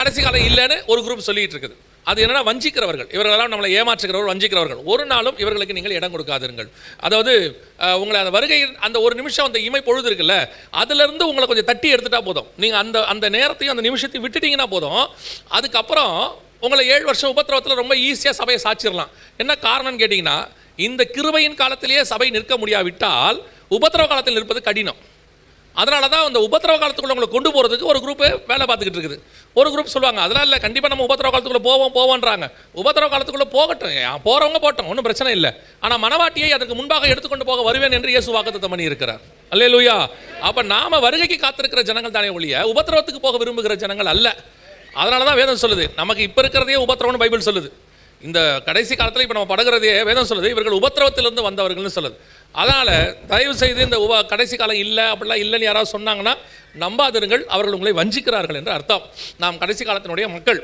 கடைசி காலம் இல்லைன்னு ஒரு குரூப் சொல்லிட்டு இருக்குது. அது என்னன்னா வஞ்சிக்கிறவர்கள். இவர்களெல்லாம் நம்மளை ஏமாற்றுகிறவர்கள் வஞ்சிக்கிறவர்கள். ஒரு நாளும் இவர்களுக்கு நீங்கள் இடம் கொடுக்காதீர்கள் அதாவது உங்களை அந்த வருகையின் அந்த ஒரு நிமிஷம் அந்த இமை பொழுது இருக்குல்ல அதுலேருந்து உங்களை கொஞ்சம் தட்டி எடுத்துட்டா போதும். நீங்கள் அந்த அந்த நேரத்தையும் அந்த நிமிஷத்தையும் விட்டுட்டீங்கன்னா போதும். அதுக்கப்புறம் உங்களை ஏழு வருஷம் உபத்திரவத்தில் ரொம்ப ஈஸியாக சபையை சாச்சிடலாம் என்ன காரணம்னு கேட்டிங்கன்னா இந்த கிருபையின் காலத்திலேயே சபை நிற்க முடியாவிட்டால் உபத்திரவ காலத்தில் நிற்பது கடினம். அதனால தான் அந்த உபத்திரவ காலத்துக்குள்ள உங்களை கொண்டு போகிறதுக்கு ஒரு குரூப்பு வேலை பார்த்துக்கிட்டு இருக்குது. ஒரு குரூப் சொல்லுவாங்க அதெல்லாம் இல்லை கண்டிப்பாக நம்ம உபத்திரவ காலத்துக்குள்ளே போவோம் போவோன்றாங்க உபத்திரவ காலத்துக்குள்ளே போகட்டும் போகிறவங்க போட்டோம் ஒன்றும் பிரச்சனை இல்லை. ஆனால் மனவாட்டியை அதற்கு முன்பாக எடுத்துக்கொண்டு போக வருவேன் என்று இயேசு வாக்குத்தம் பண்ணி இருக்கிறார் அல்லேலூயா. அப்போ நாம் வருகைக்கு காத்திருக்கிற ஜனங்கள் தானே ஒழிய உபத்திரவத்துக்கு போக விரும்புகிற ஜனங்கள் அல்ல. அதனால தான் வேதம் சொல்லுது நமக்கு இப்போ இருக்கிறதே உபத்திரவம்னு பைபிள் சொல்லுது. இந்த கடைசி காலத்தில் இப்போ நம்ம படுகிறதே வேதம் சொல்லுது. இவர்கள் உபத்திரவத்திலிருந்து வந்தவர்கள்னு சொல்லுது. அதனால் தயவு செய்து இந்த உப கடைசி காலம் இல்லை அப்படிலாம் இல்லைன்னு யாராவது சொன்னாங்கன்னா நம்பாதிருங்கள் அவர்கள் உங்களை வஞ்சிக்கிறார்கள் என்று அர்த்தம். நாம் கடைசி காலத்தினுடைய மக்கள்.